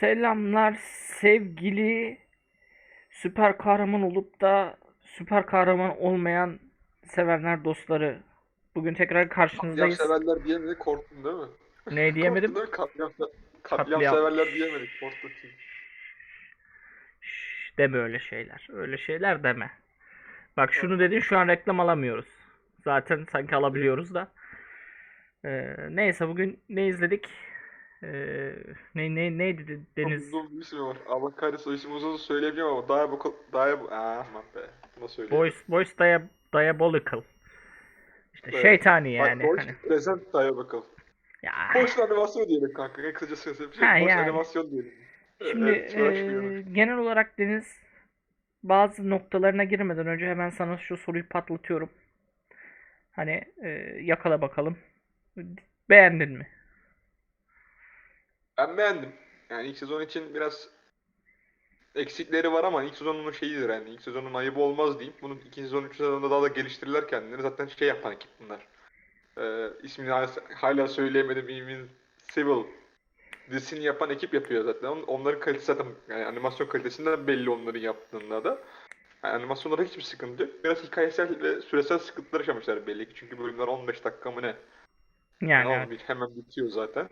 Selamlar sevgili süper kahraman olup da süper kahraman olmayan sevenler dostları. Bugün tekrar Katliam karşınızdayız. severler diyemedik korktun değil mi? Ne diyemedim? Katliam, katliam, Katliam. severler diyemedik korktun. Şş, deme öyle şeyler. Öyle şeyler deme. Bak şunu dedin şu an reklam alamıyoruz. Zaten sanki alabiliyoruz da. Ee, neyse bugün ne izledik? Ee, ne ne neydi de- Deniz? Çok uzun bir ismi var. Allah kahretsin ismi uzun söyleyemiyorum ama daha bu daha bu Aa, aman be. Bunu söyleyeyim. Boys Boys Dia Diabolical. İşte Evet. şeytani yani. Bak, Boş hani. present bakalım. Ya Boş animasyon diyelim kanka. En kısacası bir şey. Ha, Boş yani. animasyon diyelim. Şimdi Evet, eee, genel olarak Deniz bazı noktalarına girmeden önce hemen sana şu soruyu patlatıyorum. Hani eee, yakala bakalım. Beğendin mi? Ben beğendim. Yani ilk sezon için biraz eksikleri var ama ilk sezonun şeyidir yani. ilk sezonun ayıbı olmaz diyeyim. Bunun ikinci sezon, üçüncü sezonda daha da geliştirirler kendilerini. Zaten şey yapan ekip bunlar. Ee, ismini hala, söyleyemedim. Invincible dizisini yapan ekip yapıyor zaten. On- Onların kalitesi zaten yani animasyon kalitesinden belli onların yaptığında da. Yani animasyonlarda hiçbir sıkıntı yok. Biraz hikayesel ve süresel sıkıntılar yaşamışlar belli ki. Çünkü bölümler 15 dakika mı ne? Yani Yani evet. olmuyor, hemen bitiyor zaten.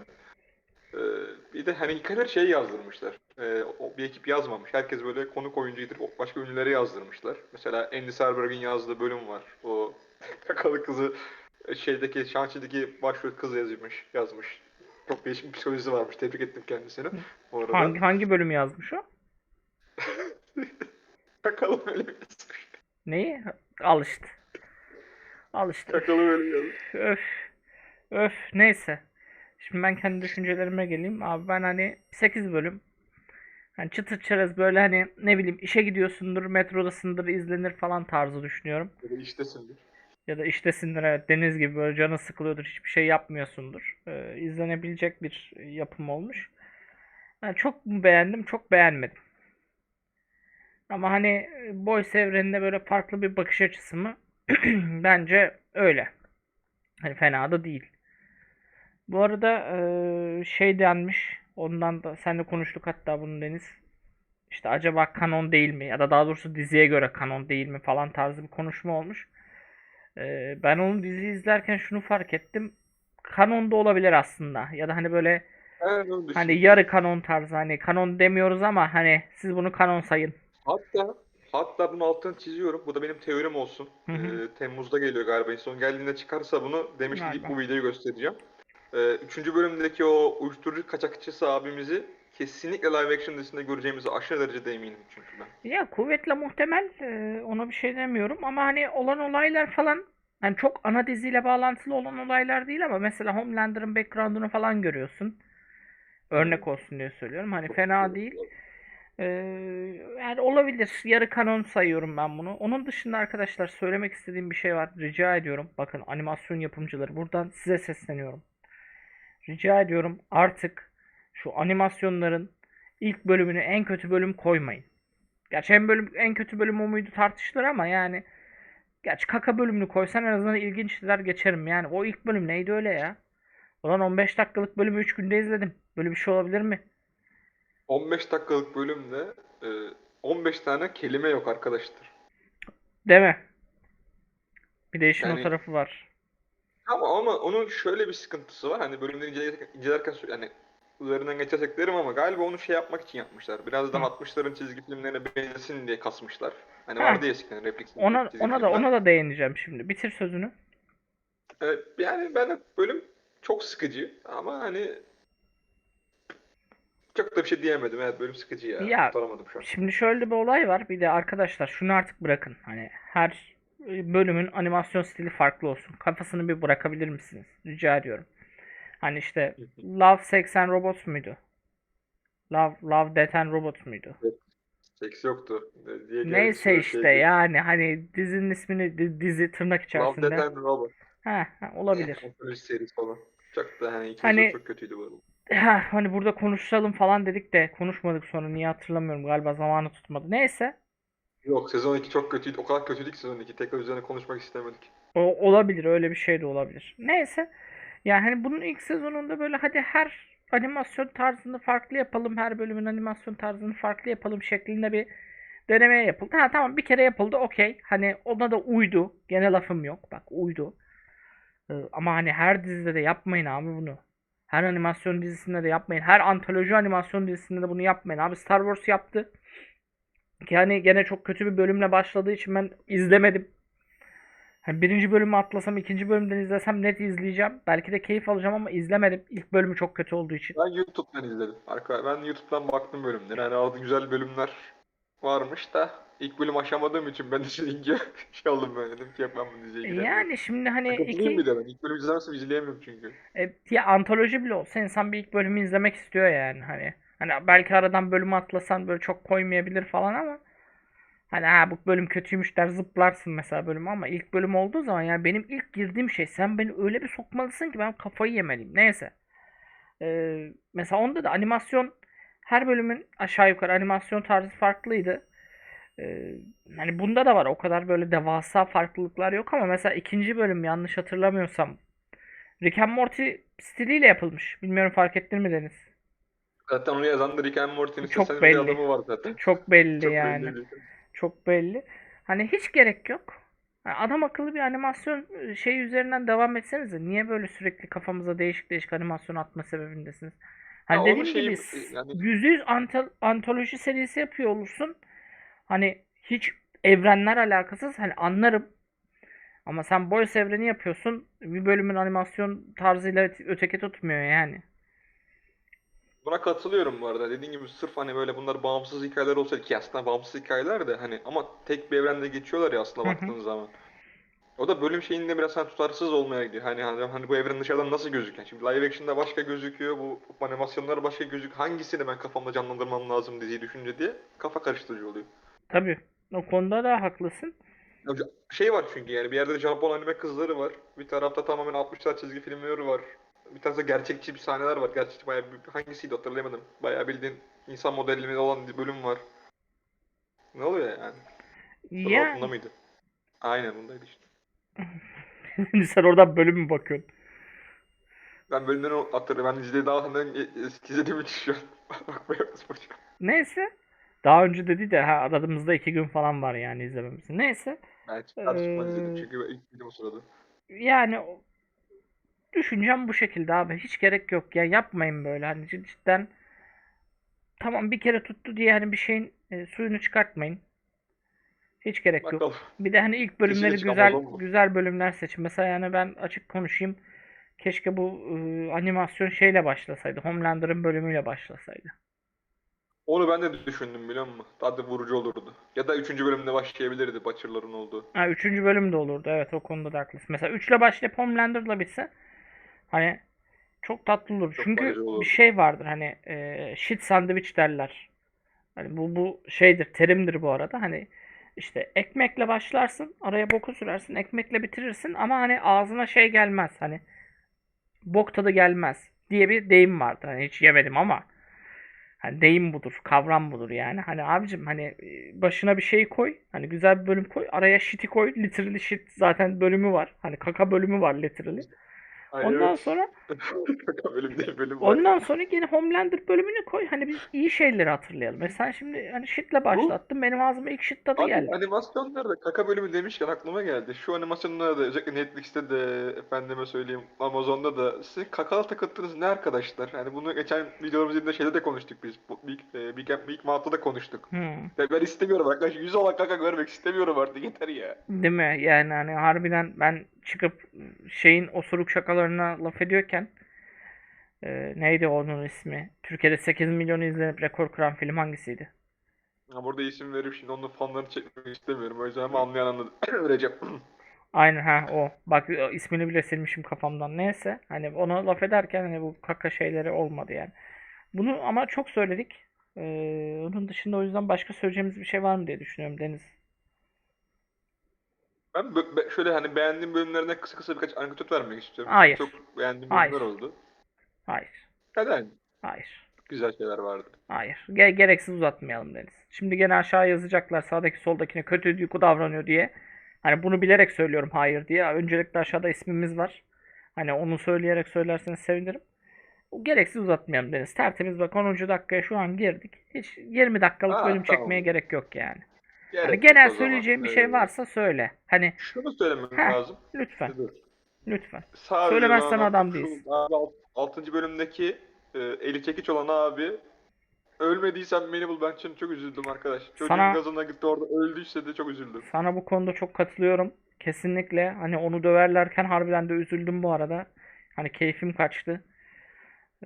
Ee, bir de hani hikayeler şey yazdırmışlar. Ee, bir ekip yazmamış. Herkes böyle konuk oyuncu getirip başka ünlüleri yazdırmışlar. Mesela Andy Samberg'in yazdığı bölüm var. O kakalı kızı e, şeydeki Shang-Chi'deki başrol kız yazmış, yazmış. Çok değişik bir psikolojisi varmış. Tebrik ettim kendisini. Bu arada. Hangi hangi bölüm yazmış o? Kakalı öyle yazmış. Neyi? Al işte. Al işte. Kakalı öyle yazmış. Öf. Öf. Neyse. Şimdi ben kendi düşüncelerime geleyim. Abi ben hani 8 bölüm. Hani çıtır çerez böyle hani ne bileyim işe gidiyorsundur, metrodasındır, izlenir falan tarzı düşünüyorum. Ya da iştesindir. Ya da iştesindir evet deniz gibi böyle canı sıkılıyordur, hiçbir şey yapmıyorsundur. Ee, izlenebilecek bir yapım olmuş. Ben çok mu beğendim, çok beğenmedim. Ama hani Boys evreninde böyle farklı bir bakış açısı mı? Bence öyle. Hani fena da değil. Bu arada şey denmiş. Ondan da seninle konuştuk hatta bunu Deniz. İşte acaba kanon değil mi? Ya da daha doğrusu diziye göre kanon değil mi falan tarzı bir konuşma olmuş. Ben onu dizi izlerken şunu fark ettim. Kanon da olabilir aslında. Ya da hani böyle Evet, hani yarı kanon tarzı hani kanon demiyoruz ama hani siz bunu kanon sayın. Hatta hatta bunun altını çiziyorum. Bu da benim teorim olsun. Hı hı. Ee, Temmuz'da geliyor galiba. En son geldiğinde çıkarsa bunu demiş ki Galiba. bu videoyu göstereceğim. Ee, üçüncü bölümdeki o uyuşturucu kaçakçısı abimizi kesinlikle live action dizisinde göreceğimize aşırı derecede eminim çünkü ben. Ya kuvvetle muhtemel eee, ona bir şey demiyorum ama hani olan olaylar falan hani çok ana diziyle bağlantılı olan olaylar değil ama mesela Homelander'ın background'unu falan görüyorsun. Örnek olsun diye söylüyorum. Hani fena değil. Eee, yani olabilir. Yarı kanon sayıyorum ben bunu. Onun dışında arkadaşlar söylemek istediğim bir şey var. Rica ediyorum. Bakın animasyon yapımcıları buradan size sesleniyorum. Rica ediyorum artık şu animasyonların ilk bölümünü en kötü bölüm koymayın. Gerçi en bölüm en kötü bölüm o muydu tartışılır ama yani gerçi kaka bölümünü koysan en azından ilginçler geçerim. Yani o ilk bölüm neydi öyle ya? Ulan 15 dakikalık bölümü 3 günde izledim. Böyle bir şey olabilir mi? 15 dakikalık bölümde e, 15 tane kelime yok arkadaşlar. Değil mi? Bir de işin o Yani tarafı var. Ama ama onun şöyle bir sıkıntısı var. Hani bölümleri incelerken, incelerken yani üzerinden geçersek derim ama galiba onu şey yapmak için yapmışlar. Biraz da Hı. 60'ların çizgi filmlerine benzesin diye kasmışlar. Hani Ha, vardı ya eskiden replik ona ona da filmler. ona da değineceğim şimdi. Bitir sözünü. Evet, yani ben bölüm çok sıkıcı ama hani çok da bir şey diyemedim. Evet bölüm sıkıcı ya. Ya şu an. şimdi şöyle bir olay var. Bir de arkadaşlar şunu artık bırakın. Hani her bölümün animasyon stili farklı olsun. Kafasını bir bırakabilir misiniz? Rica ediyorum. Hani işte. Love, Sex and Robots muydu? Love, Love, Death and Robots muydu? Evet, Seks yoktu diye Neyse işte şey yani hani dizinin ismini di- dizi tırnak Love, içerisinde. Death and Robot. Ha, ha, olabilir. Serisi falan. Çok da hani Hani çok kötüydü bu arada. ha, hani burada konuşalım falan dedik de konuşmadık sonra niye hatırlamıyorum galiba zamanı tutmadı. Neyse Yok sezon 2 çok kötüydü. O kadar kötüydü ki sezon 2. Tekrar üzerine konuşmak istemedik. o olabilir öyle bir şey de olabilir. Neyse yani hani bunun ilk sezonunda böyle hadi her animasyon tarzını farklı yapalım. Her bölümün animasyon tarzını farklı yapalım şeklinde bir denemeye yapıldı. Ha tamam bir kere yapıldı okey. Hani ona da uydu. Gene lafım yok. Bak uydu. Ee, ama hani her dizide de yapmayın abi bunu. Her animasyon dizisinde de yapmayın. Her antoloji animasyon dizisinde de bunu yapmayın. Abi Star Wars yaptı. Ki hani gene çok kötü bir bölümle başladığı için ben izlemedim. Hani birinci bölümü atlasam ikinci bölümden izlesem net izleyeceğim. Belki de keyif alacağım ama izlemedim. İlk bölümü çok kötü olduğu için. Ben YouTube'dan izledim. Arka, ben YouTube'dan baktım bölümlere. Hani orada güzel bölümler varmış da ilk bölüm aşamadığım için ben de şey, şey oldum böyle dedim ki ben bu diziye. Yani şimdi hani Katılıyorum iki bir de ben. İlk bölüm izlemezsem izleyemiyorum çünkü. e, ya antoloji bile olsa insan bir ilk bölümü izlemek istiyor yani hani. Hani belki aradan bölümü atlasan böyle çok koymayabilir falan ama hani ha bu bölüm kötüymüş der zıplarsın mesela bölümü ama ilk bölüm olduğu zaman yani benim ilk girdiğim şey sen beni öyle bir sokmalısın ki ben kafayı yemeliyim. Neyse. Ee, mesela onda da animasyon her bölümün aşağı yukarı animasyon tarzı farklıydı. Ee, hani bunda da var o kadar böyle devasa farklılıklar yok ama mesela ikinci bölüm yanlış hatırlamıyorsam Rick and Morty stiliyle yapılmış. Bilmiyorum fark ettin mi Deniz? Zaten onu yazan da Rick and Morty'nin Çok seslendiği belli. adamı var zaten. Çok belli Çok yani. belli. Çok belli. Hani hiç gerek yok. Yani adam akıllı bir animasyon e, şey üzerinden devam etsenize. Niye böyle sürekli kafamıza değişik değişik animasyon atma sebebindesiniz? Hani Ya dediğim şeyi- gibi s- yani- yüzde yüz anta- antoloji serisi yapıyor olursun. Hani hiç evrenler alakasız hani anlarım. Ama sen Boys evreni yapıyorsun. Bir bölümün animasyon tarzıyla öte- öteki tutmuyor yani. Buna katılıyorum bu arada. Dediğim gibi sırf hani böyle bunlar bağımsız hikayeler olsaydı ki aslında bağımsız hikayeler de hani ama tek bir evrende geçiyorlar ya aslında baktığın zaman. O da bölüm şeyinde biraz hani tutarsız olmaya gidiyor. Hani, hani hani bu evren dışarıdan nasıl gözüküyor? Şimdi live action'da başka gözüküyor, bu animasyonlar başka gözüküyor. Hangisini ben kafamda canlandırmam lazım diziyi düşünce diye kafa karıştırıcı oluyor. Tabii. O konuda da haklısın. Şey var çünkü yani bir yerde Japon anime kızları var. Bir tarafta tamamen 60'lar çizgi filmleri var. Bir tarafta gerçekçi bir sahneler var. Gerçekçi bayağı bir, hangisiydi hatırlayamadım. Bayağı bildiğin insan modellimi olan bir bölüm var. Ne oluyor yani? Ya altında mıydı? Aynen bundaydı işte. sen oradan bölüm mü bakıyorsun? Ben bölümleri hatırlıyorum. Ben diziyi daha eski izlediğim için şu an bakmaya başlayacağım. Neyse. Daha önce dedi de ha aradığımızda iki gün falan var yani izlememiz. Neyse. Ben izledim Ee, çünkü ben ilk o sırada. Yani düşüncem bu şekilde abi. Hiç gerek yok ya. Yapmayın böyle. Hani cid- cidden tamam bir kere tuttu diye hani bir şeyin e, suyunu çıkartmayın. Hiç gerek yok. Bakalım. Bir de hani ilk bölümleri güzel güzel bölümler seçin. Mesela yani ben açık konuşayım. Keşke bu e, animasyon şeyle başlasaydı. Homelander'ın bölümüyle başlasaydı. Onu ben de düşündüm biliyor musun? Daha da vurucu olurdu. Ya da 3. bölümde başlayabilirdi Butcher'ların olduğu. Ha, üçüncü bölüm de olurdu. Evet o konuda da haklısın. Mesela 3 ile başlayıp Homelander'la bitse hani çok tatlı olur. Çok Çünkü olurdu. bir şey vardır hani e, shit sandwich derler. Hani bu bu şeydir, terimdir bu arada. Hani işte ekmekle başlarsın, araya boku sürersin, ekmekle bitirirsin ama hani ağzına şey gelmez. Hani bok tadı gelmez diye bir deyim vardır. Hani hiç yemedim ama Hani deyim budur, kavram budur yani. Hani abicim hani e, başına bir şey koy. Hani güzel bir bölüm koy. Araya shit'i koy. Literally shit zaten bölümü var. Hani kaka bölümü var literally. Ay, Ondan sonra bölüm değil bölüm var. ondan sonra yine Homelander bölümünü koy. Hani biz iyi şeyleri hatırlayalım. Mesela sen şimdi hani shit'le başlattın. Benim ağzıma ilk shit tadı Abi geldi. animasyonlarda kaka bölümü demişken aklıma geldi. Şu animasyonlarda da özellikle Netflix'te de efendime söyleyeyim Amazon'da da sizin kakala takıntınız ne arkadaşlar? Yani bunu geçen videolarımızda şeyde de konuştuk biz. Big, e, Big, Big Mouth'ta da konuştuk. Hmm. Ya ben istemiyorum arkadaş. Yüz olan kaka görmek istemiyorum artık yeter ya. Değil mi? Yani hani harbiden ben çıkıp şeyin osuruk şakalarına laf ediyorken e, neydi onun ismi? Türkiye'de 8 milyon izlenip rekor kıran film hangisiydi? Ya burada isim verip şimdi onun fanlarını çekmek istemiyorum. O yüzden ama anlayan anladı. Vereceğim. Aynen ha o. Bak o ismini bile silmişim kafamdan. Neyse. Hani ona laf ederken hani bu kaka şeyleri olmadı yani. Bunu ama çok söyledik. Ee, onun dışında o yüzden başka söyleyeceğimiz bir şey var mı diye düşünüyorum Deniz. Ben bö- be- şöyle hani beğendiğim bölümlerine kısa kısa birkaç anekdot vermek istiyorum. Hayır. Çok beğendiğim Hayır. bölümler oldu. Hayır. Neden? Hayır. Güzel şeyler vardı. Hayır. Ge- gereksiz uzatmayalım Deniz. Şimdi gene aşağı yazacaklar sağdaki soldakine kötü duygu davranıyor diye. Hani bunu bilerek söylüyorum hayır diye. Öncelikle aşağıda ismimiz var. Hani onu söyleyerek söylerseniz sevinirim. gereksiz uzatmayalım Deniz. Tertemiz bak 10. dakikaya şu an girdik. Hiç 20 dakikalık Aa, bölüm tamam. çekmeye gerek yok yani. Gerek Hani yok genel zaman. söyleyeceğim bir şey varsa söyle. Hani Şunu söylemem Heh. lazım. lütfen, Dur. lütfen. Sadece Söylemezsen adam değilsin. Abi, 6. bölümdeki e, eli çekiç olan abi ölmediysen beni bul ben şimdi çok üzüldüm arkadaş. Çocuğun Sana- gazına gitti orada öldüyse de çok üzüldüm. Sana bu konuda çok katılıyorum. Kesinlikle. Hani onu döverlerken harbiden de üzüldüm bu arada. Hani keyfim kaçtı.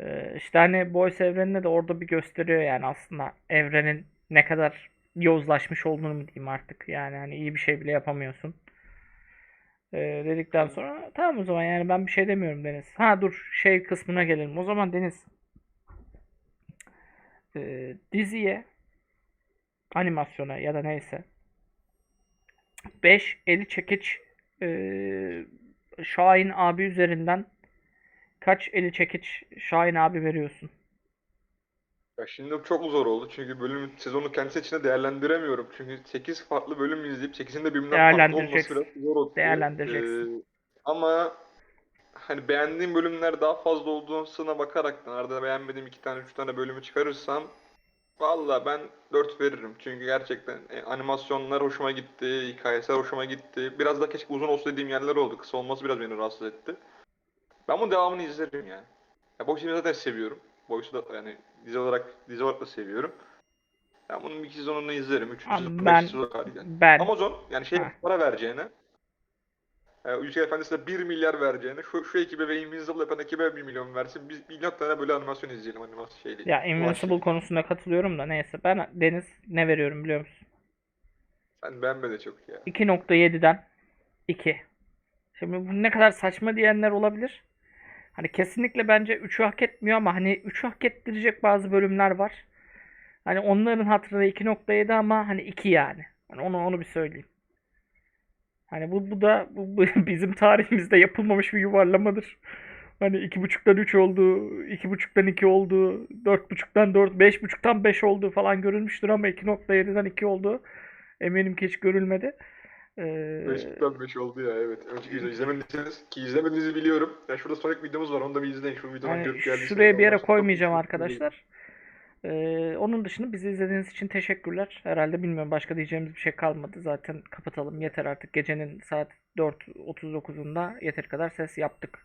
Ee, işte hani Boys evreninde de orada bir gösteriyor yani aslında evrenin ne kadar yozlaşmış olduğunu mu diyeyim artık. Yani hani iyi bir şey bile yapamıyorsun. Ee, dedikten sonra tamam o zaman yani ben bir şey demiyorum Deniz. Ha dur şey kısmına gelelim. O zaman Deniz ee, diziye animasyona ya da neyse 5 eli çekiç ee, Şahin abi üzerinden kaç eli çekiç Şahin abi veriyorsun? Ya şimdi çok zor oldu çünkü bölüm sezonu kendisi içinde değerlendiremiyorum. Çünkü 8 farklı bölüm izleyip 8'in de birbirinden farklı olması biraz zor oldu. Değerlendireceksin. Ee, ama hani beğendiğim bölümler daha fazla olduğuna bakaraktan arada beğenmediğim 2 tane 3 tane bölümü çıkarırsam valla ben 4 veririm. Çünkü gerçekten e, animasyonlar hoşuma gitti, hikayesel hoşuma gitti. Biraz da keşke uzun olsa dediğim yerler oldu. Kısa olması biraz beni rahatsız etti. Ben bunun devamını izlerim yani. Ya Boys'u zaten seviyorum. Boys'u da yani dizi olarak dizi olarak da seviyorum. Ben bunun iki sezonunu izlerim. Üçüncü Abi sezon, ben- beş sezon kadar yani. Ben Amazon yani şey Ha. para vereceğine e, Yüzük Efendisi'ne 1 milyar vereceğine şu, şu ekibe ve Invincible yapan ekibe 1 milyon versin. Biz milyon tane böyle animasyon izleyelim animasyon şeyli. ya Invincible konusunda katılıyorum da neyse. Ben Deniz ne veriyorum biliyor musun? Sen beğenme çok ya. 2.7'den 2. Şimdi bu ne kadar saçma diyenler olabilir. Hani kesinlikle bence 3'ü hak etmiyor ama hani 3'ü hak ettirecek bazı bölümler var. Hani onların hatırına 2.7 ama hani 2 yani. Hani onu onu bir söyleyeyim. Hani bu bu da bu, bu bizim tarihimizde yapılmamış bir yuvarlamadır. Hani 2.5'tan 3 oldu, 2.5'tan 2 oldu, 4.5'tan 4, 5.5'tan 5 oldu falan görülmüştür ama 2.7'den 2 oldu. Eminim ki hiç görülmedi. Ee, Beşikten 5 oldu ya evet. Önceki videoyu izlemediyseniz ki izlemediğinizi biliyorum. Ya şurada sonraki videomuz var onu da bir izleyin. Şu videodan Yani görüp geldiyseniz. şuraya bir yere koymayacağım arkadaşlar. Ee, onun dışında bizi izlediğiniz için teşekkürler. Herhalde bilmiyorum başka diyeceğimiz bir şey kalmadı. Zaten kapatalım. Yeter artık. Gecenin saat 4.39'unda yeteri kadar ses yaptık.